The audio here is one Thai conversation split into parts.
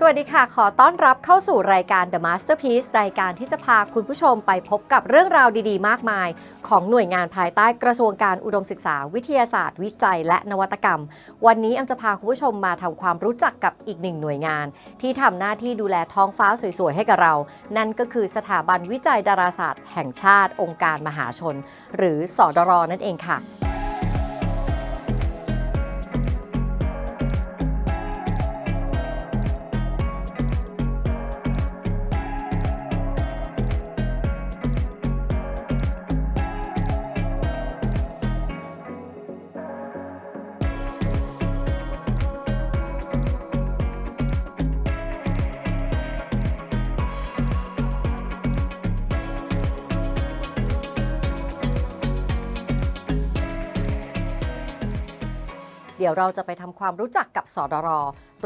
สวัสดีค่ะ ขอต้อนรับเข้าสู่รายการ The Masterpiece รายการที่จะพาคุณผู้ชมไปพบกับเรื่องราวดีๆ มากมาย ของหน่วยงานภายใต้กระทรวงการอุดมศึกษา วิทยาศาสตร์ วิจัย และนวัตกรรม วันนี้แอมจะพาคุณผู้ชมมาทำความรู้จักกับอีกหนึ่งหน่วยงาน ที่ทำหน้าที่ดูแลท้องฟ้าสวยๆให้กับเรา นั่นก็คือสถาบันวิจัยดาราศาสตร์ แห่งชาติ องค์การมหาชน หรือสอดรนั่นเองค่ะ ดี๋ยวเราจะไปทำความรู้จักกับสดร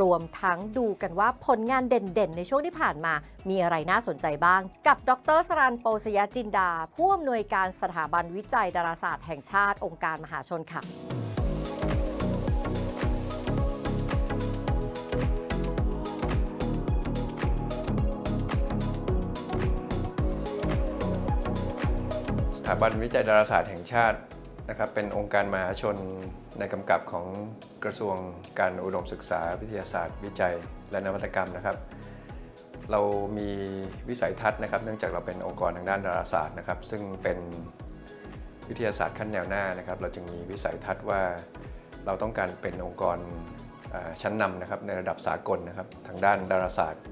รวมทั้งดูกันว่าผลงานเด่นๆ ในช่วงที่ผ่านมา มีอะไรน่าสนใจบ้าง กับดรสรันโปสยจินดา ผู้อำนวยการสถาบันวิจัยดาราศาสตร์แห่งชาติองค์การมหาชนค่ะสถาบันวิจัยดาราศาสตร์แห่งชาติ นะครับเป็นองค์การมหาชนในกำกับของกระทรวงการอุดมศึกษาวิทยาศาสตร์ วิจัย และนวัตกรรมนะครับ เรามีวิสัยทัศน์นะครับ เนื่องจากเราเป็นองค์กรทางด้านดาราศาสตร์นะครับ ซึ่งเป็นวิทยาศาสตร์ขั้นแนวหน้านะครับ เราจึงมีวิสัยทัศน์ว่าเราต้องการเป็นองค์กรชั้นนำนะครับในระดับสากลนะครับทางด้านดาราศาสตร์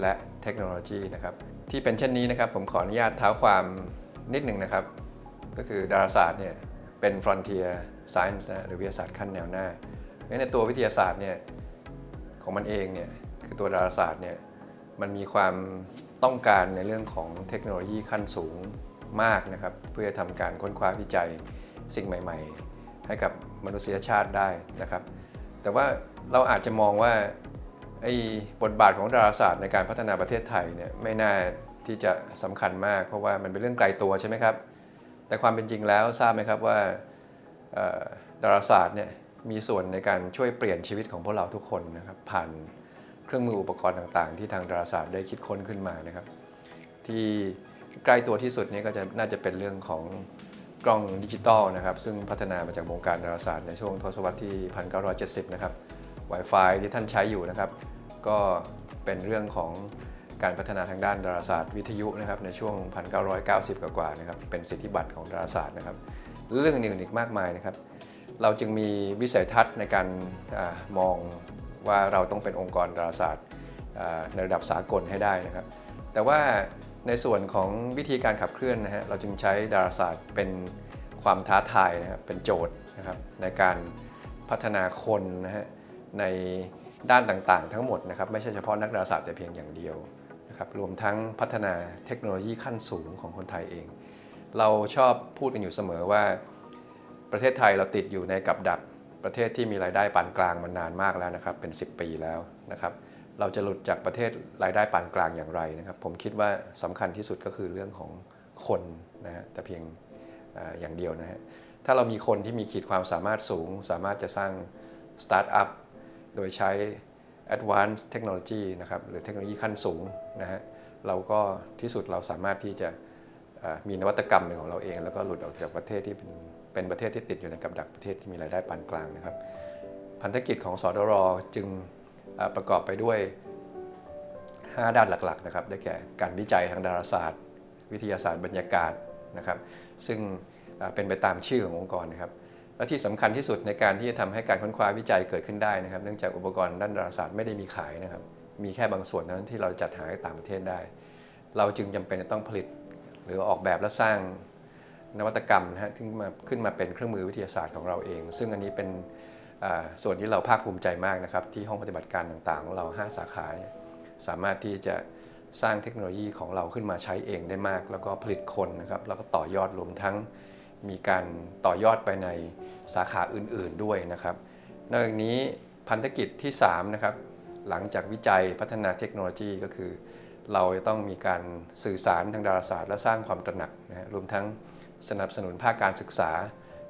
และเทคโนโลยีนะครับที่เป็นเช่นนี้นะครับผมขออนุญาตเท้าความนิดหนึ่งนะครับ ก็คือดาราศาสตร์เนี่ย เป็น frontier science นะหรือวิทยาศาสตร์ขั้นแนวหน้างั้นในตัววิทยาศาสตร์เนี่ยของมันเองเนี่ยคือตัวดาราศาสตร์เนี่ยมันมีความต้องการในเรื่องของเทคโนโลยีขั้นสูงมากนะครับ เพื่อทำการค้นคว้าวิจัยสิ่งใหม่ ๆ ให้กับมนุษยชาติได้นะครับ แต่ว่าเราอาจจะมองว่าไอ้บทบาทของดาราศาสตร์ในการพัฒนาประเทศไทยเนี่ยไม่น่าที่จะสำคัญมาก เพราะว่ามันเป็นเรื่องไกลตัวใช่ไหมครับ แต่ความเป็นจริงแล้วทราบไหมครับว่าดาราศาสตร์เนี่ยมีส่วนในการช่วยเปลี่ยนชีวิตของพวกเราทุกคนนะครับผ่านเครื่องมืออุปกรณ์ต่างๆ ที่ทางดาราศาสตร์ได้คิดค้นขึ้นมานะครับ ที่ใกล้ตัวที่สุดนี้ก็จะน่าจะเป็นเรื่องของกล้องดิจิตอลนะครับซึ่งพัฒนามาจากวงการดาราศาสตร์ในช่วงทศวรรษที่ 1970 นะครับ Wi-Fi ที่ท่านใช้อยู่นะครับ ก็เป็นเรื่องของ การพัฒนาทางด้านดาราศาสตร์วิทยุนะครับในช่วง 1990 กว่าๆนะครับเป็นสิทธิบัตรของดาราศาสตร์นะครับเรื่องอื่นอีกมากมายนะครับ เราจึงมีวิสัยทัศน์ในการอมองว่าเราต้องเป็นองค์กรดาราศาสตร์ในระดับสากลให้ได้นะครับ แต่ว่าในส่วนของวิธีการขับเคลื่อนนะฮะเราจึงใช้ดาราศาสตร์เป็นความท้าทายนะครับเป็นโจทย์นะครับในการพัฒนาคนนะฮะในด้านต่างๆ ทั้งหมดนะครับไม่ใช่เฉพาะนักดาราศาสตร์แต่เพียงอย่างเดียว นะครับรวมทั้งพัฒนาเทคโนโลยีขั้นสูงของคนไทยเอง เราชอบพูดกันอยู่เสมอว่า ประเทศไทยเราติดอยู่ในกับดักประเทศที่มีรายได้ปานกลางมานานมากแล้วนะครับเป็น 10 ปีแล้วนะครับเราจะหลุดจากประเทศรายได้ปานกลางอย่างไรนะครับ ผมคิดว่าสำคัญที่สุดก็คือเรื่องของคนนะฮะแต่เพียงออย่างเดียวนะฮะถ้าเรามีคนที่มีขีดความสามารถสูง สามารถจะสร้างสตาร์ทอัพโดยใช้ advanced technology นะครับหรือเทคโนโลยีขั้นสูงนะฮะเราก็ที่สุดเราสามารถที่จะมีนวัตกรรมเป็นของเราเอง แล้วก็หลุดออกจากประเทศที่เป็นเป็นประเทศที่ติดอยู่ในกับดักประเทศที่มีรายได้ปานกลางนะครับพันธกิจของสอดรจึงประกอบไปด้วย 5 ด้านหลักๆนะครับได้แก่การวิจัยทางดาราศาสตร์ วิทยาศาสตร์บรรยากาศนะครับ ซึ่งเป็นไปตามชื่อขององค์กรนะครับ และที่สำคัญที่สุดในการที่จะทำให้การค้นคว้าวิจัยเกิดขึ้นได้นะครับ เนื่องจากอุปกรณ์ด้านดาราศาสตร์ไม่ได้มีขายนะครับ มีแค่บางส่วนเท่านั้นที่เราจัดหาต่างประเทศได้ เราจึงจำเป็นจะต้องผลิต หรือออกแบบและสร้างนวัตกรรมนะฮะที่มาขึ้นมาเป็นเครื่องมือวิทยาศาสตร์ของเราเอง ซึ่งอันนี้เป็นส่วนที่เราภาคภูมิใจมากนะครับ ที่ห้องปฏิบัติการต่างๆของเรา 5 สาขาเนี่ยสามารถที่จะสร้างเทคโนโลยีของเราขึ้นมาใช้เองได้มาก แล้วก็ผลิตคนนะครับแล้วก็ต่อยอดรวมทั้ง มีการต่อยอดไปในสาขาอื่นๆด้วยนะครับนอกจากนี้พันธกิจที่3นะครับหลังจากวิจัยพัฒนาเทคโนโลยีก็คือ เราจะต้องมีการสื่อสารทางดาราศาสตร์ และสร้างความตระหนักนะรวมทั้งสนับสนุนภาคการศึกษา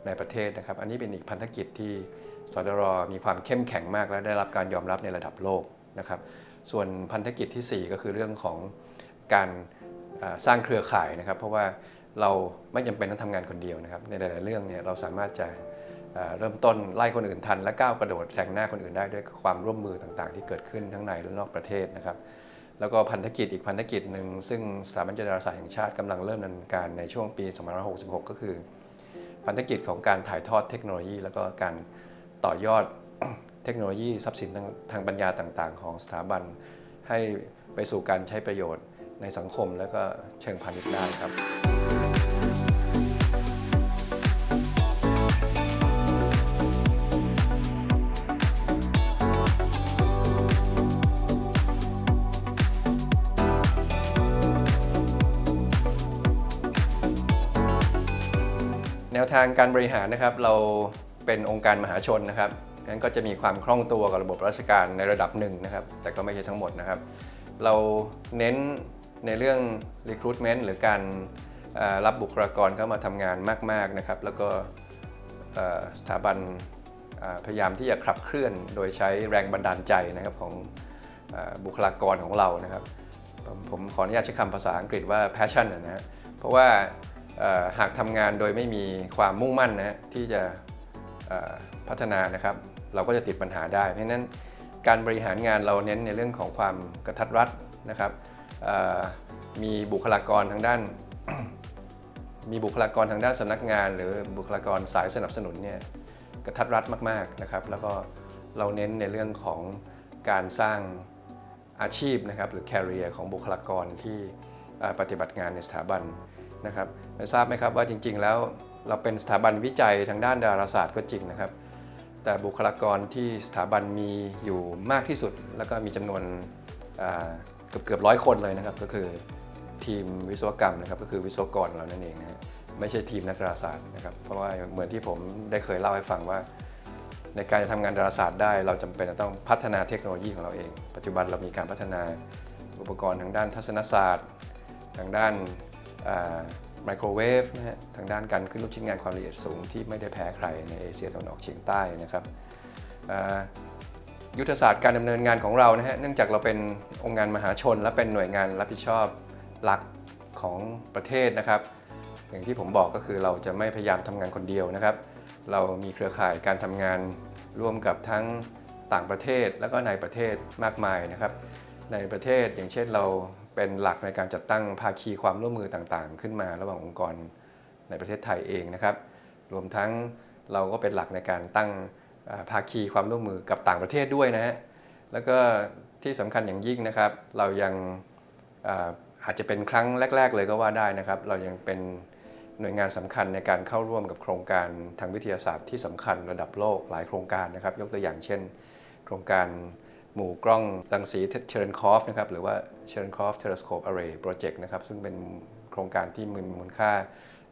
ในประเทศนะครับ อันนี้เป็นอีกพันธกิจที่สดรมีความเข้มแข็งมากและได้รับการยอมรับในระดับโลกนะครับ ส่วนพันธกิจทีสี่4 ก็คือเรื่องของการสร้างเครือข่ายนะครับ เพราะว่า เราไม่จำเป็นต้องทำงานคนเดียวนะครับ ในหลาย ๆ เรื่องเนี่ยเราสามารถจะเริ่มต้นไล่คนอื่นทัน และก้าวกระโดดแซงหน้าคนอื่นได้ด้วยความร่วมมือต่าง ๆ ที่เกิดขึ้นทั้งในและนอกประเทศนะครับ แล้วก็พันธกิจอีกพันธกิจหนึ่งซึ่งสถาบันจุฬาศาสตร์แห่งชาติกำลังเริ่มดำเนินการในช่วงปี 2566 ก็คือ พันธกิจของการถ่ายทอดเทคโนโลยี แล้วก็การต่อยอดเทคโนโลยีทรัพย์สินทางทางปัญญาต่าง ๆ ของสถาบันให้ไปสู่การใช้ประโยชน์ในสังคมแล้วก็เชิงพาณิชย์ได้ครับ วทางการบริหารนะครับ เราเป็นองค์การมหาชนนะครับงั้นก็จะมีความคล่องตัวกับระบบราชการในระดับหนึ่งนะครับ แต่ก็ไม่ใช่ทั้งหมดนะครับ เราเน้นในเรื่อง recruitment หรือการรับบุคลากรเข้ามาทำงานมาก ๆนะครับ แล้วก็สถาบันพยายามที่จะขับเคลื่อนโดยใช้แรงบันดาลใจนะครับของบุคลากรของเรานะครับ ผมขออนุญาตใช้คำภาษาอังกฤษว่า passion นะฮะเพราะว่า หากทำงานโดยไม่มีความมุ่งมั่นนะฮะที่จะพัฒนานะครับ เราก็จะติดปัญหาได้ เพราะฉะนั้นการบริหารงานเราเน้นในเรื่องของความกระทัดรัดนะครับมีบุคลากรทางด้าน มีบุคลากรทางด้านสำนักงาน หรือบุคลากรสายสนับสนุนเนี่ยกระทัดรัดมากๆนะครับ แล้วก็เราเน้นในเรื่องของการสร้างอาชีพนะครับหรือ career ของบุคลากรที่ปฏิบัติงานในสถาบัน นะครับไม่ทราบไหมครับว่าจริง ๆ แล้วเราเป็นสถาบันวิจัยทางด้านดาราศาสตร์ก็จริงนะครับ แต่บุคลากรที่สถาบันมีอยู่มากที่สุด แล้วก็มีจำนวนเกือบเกือบร้อยคนเลยนะครับก็คือทีมวิศวกรรมนะครับก็คือวิศวกรของเรานั่นเองนะไม่ใช่ทีมนักดาราศาสตร์นะครับเพราะว่าเหมือนที่ผมได้เคยเล่าให้ฟังว่า ในการจะทำงานดาราศาสตร์ได้ เราจำเป็นจะต้องพัฒนาเทคโนโลยีของเราเอง ปัจจุบันเรามีการพัฒนาอุปกรณ์ทางด้านทัศนศาสตร์ ทางด้าน ไมโครเวฟนะฮะทางด้านการขึ้นรูปชิ้นงานความละเอียดสูงที่ไม่ได้แพ้ใครในเอเชียตะวันออกเฉียงใต้นะครับยุทธศาสตร์การดำเนินงานของเรานะฮะเนื่องจากเราเป็นองค์งานมหาชน และเป็นหน่วยงานรับผิดชอบหลักของประเทศนะครับ อย่างที่ผมบอกก็คือเราจะไม่พยายามทำงานคนเดียวนะครับ เรามีเครือข่ายการทำงานร่วมกับทั้งต่างประเทศแล้วก็ในประเทศมากมายนะครับ ในประเทศอย่างเช่นเรา เป็นหลักในการจัดตั้งภาคีความร่วมมือต่างๆ ขึ้นมาระหว่างองค์กรในประเทศไทยเองนะครับ รวมทั้งเราก็เป็นหลักในการตั้งอ่าภาคีความร่วมมือกับต่างประเทศด้วยนะฮะแล้วก็ที่สำคัญอย่างยิ่งนะครับ เรายังอาอาจจะเป็นครั้งแรก ๆ เลยก็ว่าได้นะครับ เรายังเป็นหน่วยงานสำคัญในการเข้าร่วมกับโครงการทางวิทยาศาสตร์ที่สำคัญระดับโลกหลายโครงการนะครับ ยกตัวอย่างเช่น โครงการ หมู่กล้องรังสีเช r รนคอฟนะครับหรือว่าเช r รนคอฟเทเลสโคป Array Project นะครับซึ่งเป็นโครงการที่มีมูลค่า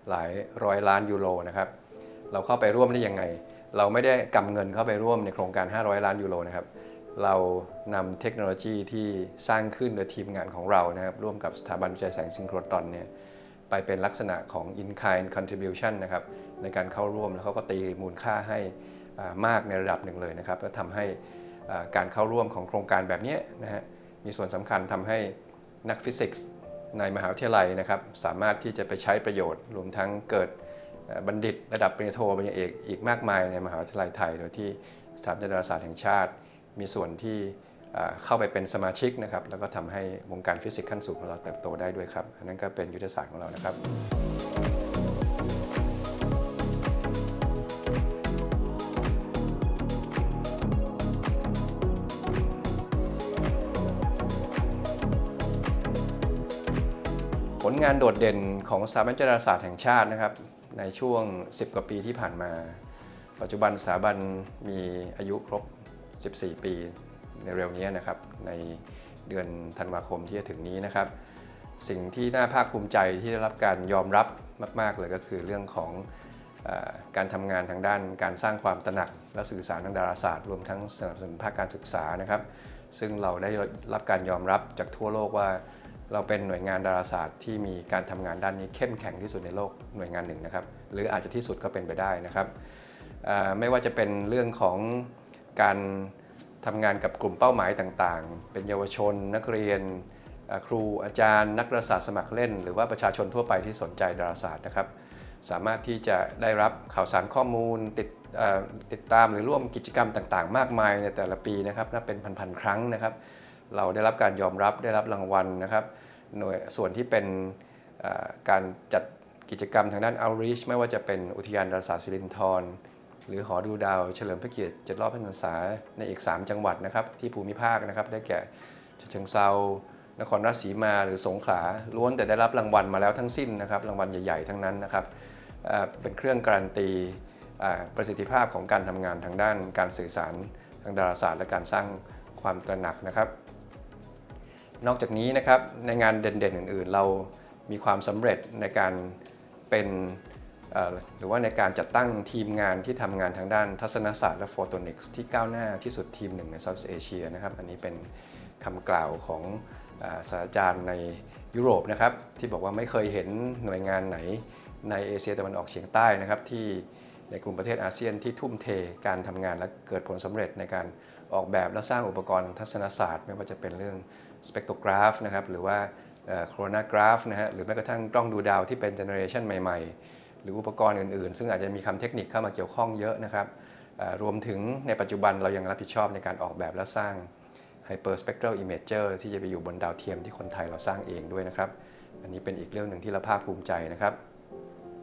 หลายร้อยล้านยูโรนะครับเราเข้าไปร่วมได้ยังไง เราไม่ได้กำเงินเข้าไปร่วมในโครงการ 500 ล้านยูโรนะครับเรานำเทคโนโลยีที่สร้างขึ้นโดยทีมงานของเรานะครับร่วมกับสถาบันวิจัยแสงซิงโครตอนเนี่ยไปเป็นลักษณะของ in-kind contribution นะครับในการเข้าร่วมแล้วเขาก็ตีมูลค่าให้มากในระดับหนึ่งเลยนะครับแล้วทำให้ การเข้าร่วมของโครงการแบบนี้นะฮะมีส่วนสำคัญทำให้นักฟิสิกส์ในมหาวิทยาลัยนะครับสามารถที่จะไปใช้ประโยชน์ รวมทั้งเกิดบัณฑิตระดับปริญญาโทปริญญาเอกอีกมากมายในมหาวิทยาลัยไทย โดยที่สถาบันดาราศาสตร์แห่งชาติ มีส่วนที่เข้าไปเป็นสมาชิกนะครับแล้วก็ทำให้วงการฟิสิกส์ขั้นสูงของเราเติบโตได้ด้วยครับอันนั้นก็เป็นยุทธศาสตร์ของเรานะครับ งานโดดเด่นของสถาบันดาราศาสตร์แห่งชาตินะครับ ในช่วง 10 กว่าปีที่ผ่านมา ปัจจุบันสถาบันมีอายุครบ 14 ปีในเร็วนี้นะครับ ในเดือนธันวาคมที่จะถึงนี้นะครับ สิ่งที่น่าภาคภูมิใจที่ได้รับการยอมรับมาก ๆ เลยก็คือเรื่องของออการทำงานทางด้านการสร้างความตระหนักและสื่อสารทางดาราศาสตร์ รวมทั้งสนับสนุนภาคการศึกษานะครับ ซึ่งเราได้รับการยอมรับจากทั่วโลกว่า เราเป็นหน่วยงานดาราศาสตร์ที่มีการทำงานด้านนี้เข้มแข็งที่สุดในโลกหน่วยงานหนึ่งนะครับ หรืออาจจะที่สุดก็เป็นไปได้นะครับไม่ว่าจะเป็นเรื่องของการทำงานกับกลุ่มเป้าหมายต่างๆ เป็นเยาวชน นักเรียน ครูอาจารย์ นักดาราศาสตร์สมัครเล่น หรือว่าประชาชนทั่วไปที่สนใจดาราศาสตร์นะครับ สามารถที่จะได้รับข่าวสารข้อมูลติดติดตามหรือร่วมกิจกรรมต่างๆ มากมายในแต่ละปีนะครับนับเป็นพันๆครั้งนะครับ เราได้รับการยอมรับได้รับรางวัลนะครับ หน่วยส่วนที่เป็นการจัดกิจกรรมทางด้าน outreach ไม่ว่าจะเป็นอุทยานดาราศาสตร์สิรินธรหรือหอดูดาวเฉลิมพระเกียรติ7รอบพรรษาในอีก 3 จังหวัดนะครับที่ภูมิภาคนะครับได้แก่ฉะเชิงเซานครราชสีมาหรือสงขลาล้วนแต่ได้รับรางวัลมาแล้วทั้งสิ้นนะครับรางวัลใหญ่ๆทั้งนั้นนะครับเป็นเครื่องการันตีประสิทธิภาพของการทำงานทางด้านการสื่อสารทางดาราศาสตร์และการสร้างความตระหนักนะครับ นอกจากนี้นะครับในงานเด่นๆ อื่นๆ เรามีความสำเร็จในการเป็นหรือว่าในการจัดตั้งทีมงานที่ทำงานทางด้านทัศนศาสตร์และโฟโตนิกส์ที่ก้าวหน้าที่สุดทีมหนึ่งในเซาท์เอเชียนะครับ อันนี้เป็นคำกล่าวของศาสตราจารย์ในยุโรปนะครับที่บอกว่าไม่เคยเห็นหน่วยงานไหนในเอเชียตะวันออกเฉียงใต้นะครับที่ในกลุ่มประเทศอาเซียนที่ทุ่มเทการทำงานและเกิดผลสำเร็จในการออกแบบและสร้างอุปกรณ์ทัศนศาสตร์ ไม่ว่าจะเป็นเรื่อง สเปกโตกราฟนะครับหรือว่าโครนากราฟนะฮะหรือแม้กระทั่งกล้องดูดาวที่เป็นเจเนอเรชันใหม่ๆ หรืออุปกรณ์อื่นๆ ซึ่งอาจจะมีคำเทคนิคเข้ามาเกี่ยวข้องเยอะนะครับรวมถึงในปัจจุบันเรายังรับผิดชอบในการออกแบบและสร้าง Hyperspectral Imager ที่จะไปอยู่บนดาวเทียมที่คนไทยเราสร้างเองด้วยนะครับ อันนี้เป็นอีกเรื่องหนึ่งที่เราภาคภูมิใจนะครับ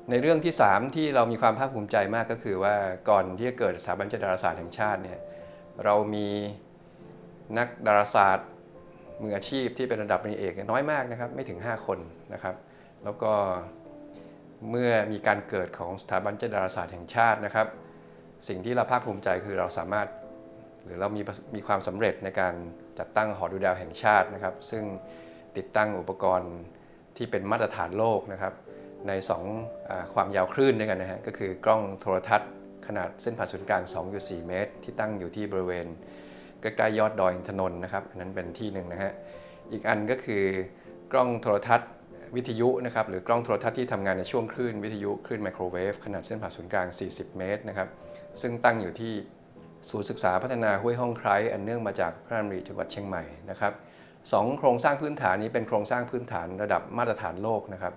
ในเรื่องที่ 3 ที่เรามีความภาคภูมิใจมากก็คือว่าก่อนที่จะเกิดสถาบันวิจัยดาราศาสตร์แห่งชาติเนี่ยเรามีนักดาราศาสตร์ มืออาชีพที่เป็นระดับปริญญาเอกน้อยมากนะครับไม่ถึง 5 คนนะครับ แล้วก็เมื่อมีการเกิดของสถาบันวิจัยดาราศาสตร์แห่งชาตินะครับ สิ่งที่เราภาคภูมิใจคือเราสามารถ หรือเรามีมีความสำเร็จในการจัดตั้งหอดูดาวแห่งชาตินะครับ ซึ่งติดตั้งอุปกรณ์ที่เป็นมาตรฐานโลกนะครับ ใน2อความยาวคลื่นด้วยกันนะฮะก็คือกล้องโทรทัศน์ ขนาดเส้นผ่านศูนย์กลาง 2.4 เมตร ที่ตั้งอยู่ที่บริเวณ ใกล้ๆยอดดอยอินทนนท์นะครับอันนั้นเป็นที่หนึ่งนะฮะอีกอันก็คือกล้องโทรทัศน์วิทยุนะครับหรือกล้องโทรทัศน์ที่ทำงานในช่วงคลื่นวิทยุคลื่นไมโครเวฟขนาดเส้นผ่าศูนย์กลาง 40 เมตรนะครับซึ่งตั้งอยู่ที่ศูนย์ศึกษาพัฒนาห้วยห้องไคร้อันเนื่องมาจากพระราชดำริจังหวัดเชียงใหม่นะครับสองโครงสร้างพื้นฐานนี้เป็นโครงสร้างพื้นฐานระดับมาตรฐานโลกนะครับ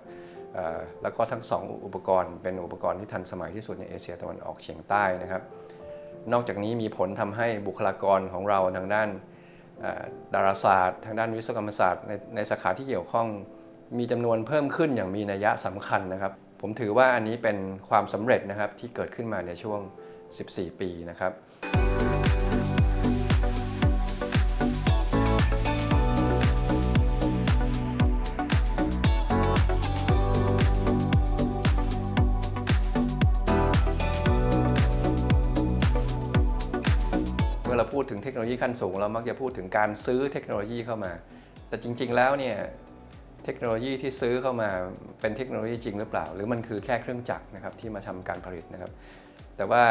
แล้วก็ทั้งสองอุปกรณ์เป็นอุปกรณ์ที่ทันสมัยที่สุดในเอเชียตะวันออกเฉียงใต้นะครับ นอกจากนี้มีผลทำให้บุคลากรของเราทางด้านดาราศาสตร์ ทางด้านวิศวกรรมศาสตร์ในในสาขาที่เกี่ยวข้อง มีจำนวนเพิ่มขึ้นอย่างมีนัยยะสำคัญนะครับ ผมถือว่าอันนี้เป็นความสำเร็จนะครับที่เกิดขึ้นมาในช่วง 14 ปีนะครับ เทคโนโลยีขั้นสูง เรามักจะพูดถึงการซื้อเทคโนโลยีเข้ามา แต่จริง ๆ แล้วเนี่ยเทคโนโลยีที่ซื้อเข้ามาเป็นเทคโนโลยีจริงหรือเปล่า หรือมันคือแค่เครื่องจักรนะครับที่มาทำการผลิตนะครับ แต่ว่า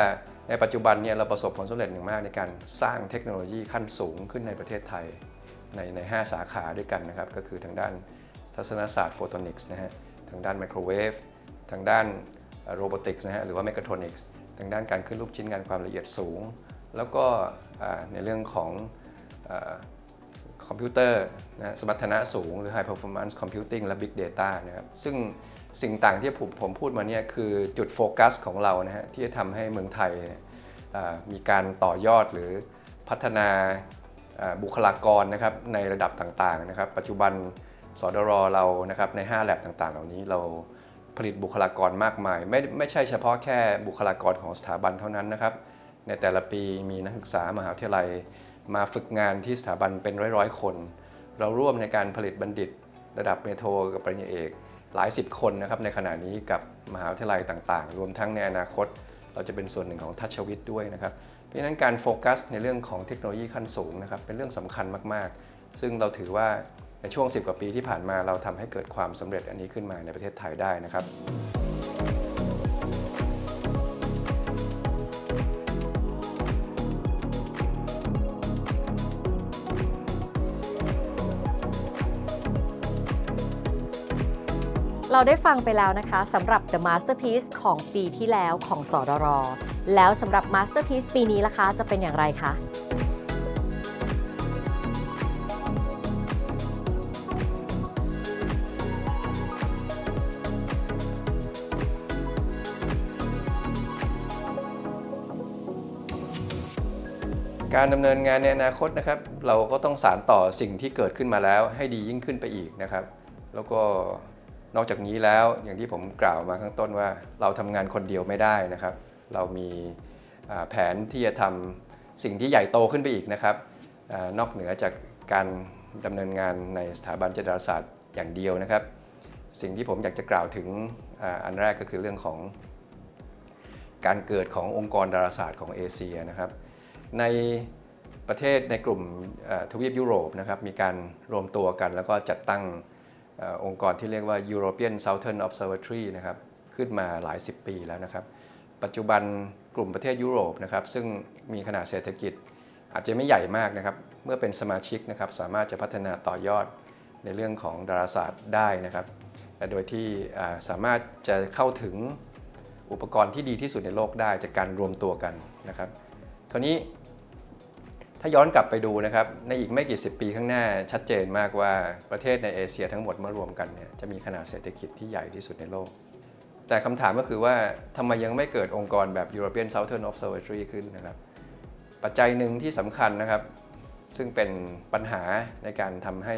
ในปัจจุบันเนี่ยเราประสบผลสำเร็จอย่างมากในการสร้างเทคโนโลยีขั้นสูงขึ้นในประเทศไทยในใน 5 สาขาด้วยกันนะครับ ก็คือทางด้านทัศนศาสตร์โฟโตนิกส์นะฮะทางด้านไมโครเวฟทางด้านโรบอติกส์นะฮะหรือว่าเมกาโทรนิกส์ทางด้านการขึ้นรูปชิ้นงานความละเอียดสูง แล้วก็ในเรื่องของอคอมพิวเตอร์นะสมรรถนะสูง หรือ High Performance Computing และ Big Data นะครับซึ่งสิ่งต่างที่ผมผมพูดมาเนี่ยคือจุดโฟกัสของเรานะฮะที่จะทำให้เมืองไทยมีการต่อยอดหรือพัฒนาอ่าบุคลากรนะครับในระดับต่างๆนะครับ ปัจจุบันสดรเรานะครับใน 5 แลบต่างๆ เหล่านี้เราผลิตบุคลากรมากมาย ไม่ไม่ใช่เฉพาะแค่บุคลากรของสถาบันเท่านั้นนะครับ ในแต่ละปีมีนักศึกษามหาวิทยาลัย มาฝึกงานที่สถาบันเป็นร้อยๆคน เราร่วมในการผลิตบัณฑิต ระดับเมโทกับปริญญาเอก หลายสิบคนนะครับในขณะนี้กับมหาวิทยาลัยต่างๆ รวมทั้งในอนาคต เราจะเป็นส่วนหนึ่งของทัชวิทย์ด้วยนะครับเพราะฉะนั้นการโฟกัสในเรื่องของเทคโนโลยีขั้นสูงนะครับเป็นเรื่องสำคัญมากๆ ซึ่งเราถือว่าในช่วง 10 กว่าปีที่ผ่านมาเราทำให้เกิดความสำเร็จอันนี้ขึ้นมาในประเทศไทยได้นะครับ เราได้ฟังไปแล้วนะคะสำหรับ The Masterpiece ของปีที่แล้วของสอดรอแล้วสำหรับ Masterpiece ปีนี้ล่ะคะ จะเป็นอย่างไรคะการดำเนินงานในอนาคตนะครับ เราก็ต้องสารต่อสิ่งที่เกิดขึ้นมาแล้วให้ดียิ่งขึ้นไปอีกนะครับ แล้วก็ นอกจากนี้แล้วอย่างที่ผมกล่าวมาข้างต้นว่า เราทำงานคนเดียวไม่ได้นะครับ เรามีแผนที่จะทำสิ่งที่ใหญ่โตขึ้นไปอีกนะครับอนอกเหนือจากการดำเนินงานในสถาบันจิตดารศาสตร์อย่างเดียวนะครับ สิ่งที่ผมอยากจะกล่าวถึงอันแรกก็คือเรื่องของ การเกิดขององค์กรดาราศาสตร์ของเอเชียนะครับ ในประเทศในกลุ่มทวีปยุโรปนะครับมีการรวมตัวกันแล้วก็จัดตั้ง องค์กรที่เรียกว่า European Southern Observatory นะครับขึ้นมาหลายสิบปีแล้วนะครับ ปัจจุบันกลุ่มประเทศยุโรปนะครับซึ่งมีขนาดเศรษฐกิจ อาจจะไม่ใหญ่มากนะครับ เมื่อเป็นสมาชิกนะครับสามารถจะพัฒนาต่อยอดในเรื่องของดาราศาสตร์ได้นะครับโดยที่สามารถจะเข้าถึงอุปกรณ์ที่ดีที่สุดในโลกได้จากการรวมตัวกันนะครับคราวนี้ ถ้าย้อนกลับไปดูนะครับ ในอีกไม่กี่สิบปีข้างหน้าชัดเจนมากว่าประเทศในเอเชียทั้งหมดเมื่อรวมกันเนี่ยจะมีขนาดเศรษฐกิจที่ใหญ่ที่สุดในโลก แต่คำถามก็คือว่าทำไมยังไม่เกิดองค์กรแบบ European Southern Observatory ขึ้นนะครับ ปัจจัยหนึ่งที่สำคัญนะครับ ซึ่งเป็นปัญหาในการทำให้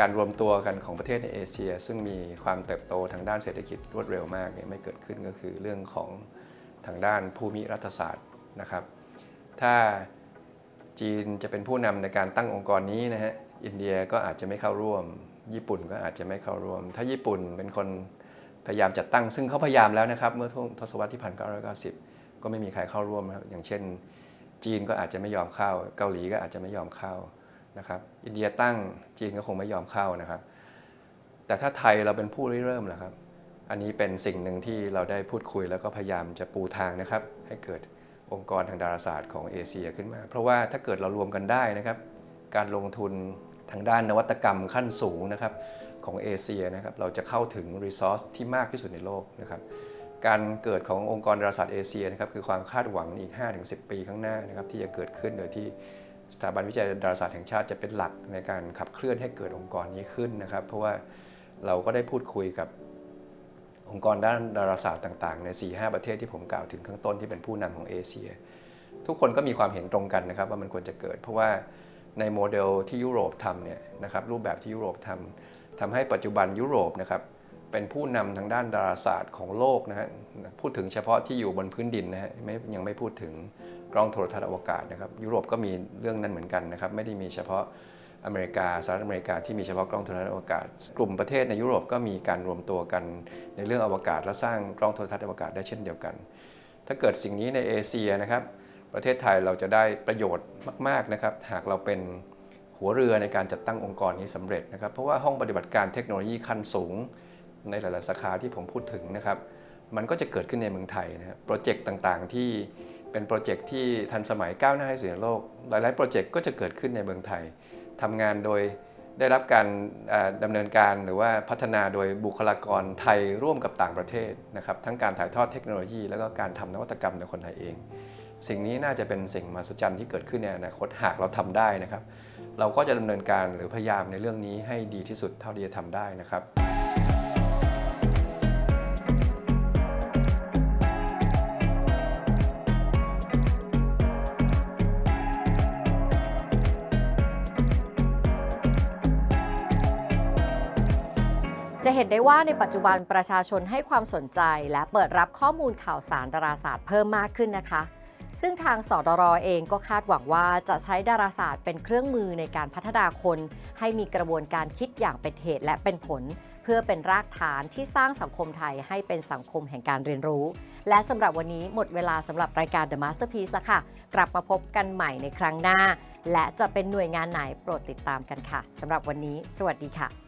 การรวมตัวกันของประเทศในเอเชีย ซึ่งมีความเติบโตทางด้านเศรษฐกิจรวดเร็วมากเนี่ยไม่เกิดขึ้นก็คือเรื่องของทางด้านภูมิรัฐศาสตร์นะครับ ถ้า จีนจะเป็นผู้นำในการตั้งองค์กรนี้นะฮะ อินเดียก็อาจจะไม่เข้าร่วม ญี่ปุ่นก็อาจจะไม่เข้าร่วม ถ้าญี่ปุ่นเป็นคนพยายามจัดตั้ง ซึ่งเขาพยายามแล้วนะครับเมื่อทศวรรษที่1990ก็ไม่มีใครเข้าร่วมครับอย่างเช่น จีนก็อาจจะไม่ยอมเข้า เกาหลีก็อาจจะไม่ยอมเข้านะครับ อินเดียตั้งจีนก็คงไม่ยอมเข้านะครับ แต่ถ้าไทยเราเป็นผู้ริเริ่มล่ะครับ อันนี้เป็นสิ่งหนึ่งที่เราได้พูดคุยแล้วก็พยายามจะปูทางนะครับให้เกิด องค์กรทางดาราศาสตร์ของเอเชียขึ้นมา เพราะว่าถ้าเกิดเรารวมกันได้นะครับ การลงทุนทางด้านนวัตกรรมขั้นสูงนะครับของเอเชียนะครับเราจะเข้าถึงรีซอสที่มากที่สุดในโลกนะครับการเกิดขององค์กรดาราศาสตร์เอเชียนะครับคือความคาดหวังอีก 5-10 ปีข้างหน้านะครับที่จะเกิดขึ้นโดยที่สถาบันวิจัยดาราศาสตร์แห่งชาติจะเป็นหลักในการขับเคลื่อนให้เกิดองค์กรนี้ขึ้นนะครับ เพราะว่าเราก็ได้พูดคุยกับ องค์กรด้านดาราศาสตร์ต่างๆ ใน 4-5 ประเทศที่ผมกล่าวถึงข้างต้นที่เป็นผู้นำของเอเชีย ทุกคนก็มีความเห็นตรงกันนะครับว่ามันควรจะเกิด เพราะว่าในโมเดลที่ยุโรปทำเนี่ยนะครับรูปแบบที่ยุโรปทำทำให้ปัจจุบันยุโรปนะครับเป็นผู้นำทางด้านดาราศาสตร์ของโลกนะฮะพูดถึงเฉพาะที่อยู่บนพื้นดินนะฮะไม่ยังไม่พูดถึงกล้องโทรทัศน์อวกาศนะครับยุโรปก็มีเรื่องนั้นเหมือนกันนะครับไม่ได้มีเฉพาะ อเมริกาสหรัฐอเมริกาที่มีเฉพาะกล้องโทรทัศน์อวกาศ กลุ่มประเทศในยุโรปก็มีการรวมตัวกันในเรื่องอวกาศ และสร้างกล้องโทรทัศน์อวกาศได้เช่นเดียวกัน ถ้าเกิดสิ่งนี้ในเอเชียนะครับประเทศไทยเราจะได้ประโยชน์มากๆนะครับหากเราเป็นหัวเรือในการจัดตั้งองค์กรนี้สำเร็จนะครับเพราะว่าห้องปฏิบัติการเทคโนโลยีขั้นสูง ในหลายๆสาขาที่ผมพูดถึงนะครับมันก็จะเกิดขึ้นในเมืองไทยนะครับโปรเจกต์ต่างๆที่เป็นโปรเจกต์ที่ทันสมัยก้าวหน้าที่สุดในโลก หลายๆโปรเจกต์ก็จะเกิดขึ้นในเมืองไทย ทำงานโดยได้รับการดำดำเนินการหรือว่าพัฒนาโดยบุคลากรไทยร่วมกับต่างประเทศนะครับทั้งการถ่ายทอดเทคโนโลยี แล้วก็การทำนวัตกรรมในคนไทยเอง สิ่งนี้น่าจะเป็นสิ่งมหัศจรรย์ที่เกิดขึ้นในอนาคตหากเราทำได้นะครับ เราก็จะดำเนินการหรือพยายามในเรื่องนี้ให้ดีที่สุดเท่าที่จะทำได้นะครับ จะเห็นได้ว่าในปัจจุบันประชาชนให้ความสนใจ และเปิดรับข้อมูลข่าวสารดาราศาสตร์เพิ่มมากขึ้นนะคะ ซึ่งทางสดรเองก็คาดหวังว่าจะใช้ดาราศาสตร์เป็นเครื่องมือในการพัฒนาคน ให้มีกระบวนการคิดอย่างเป็นเหตุและเป็นผล เพื่อเป็นรากฐานที่สร้างสังคมไทยให้เป็นสังคมแห่งการเรียนรู้ และสำหรับวันนี้หมดเวลาสำหรับรายการ The Masterpiece แล้วค่ะ กลับมาพบกันใหม่ในครั้งหน้า และจะเป็นหน่วยงานไหนโปรดติดตามกันค่ะสำหรับวันนี้ สวัสดีค่ะ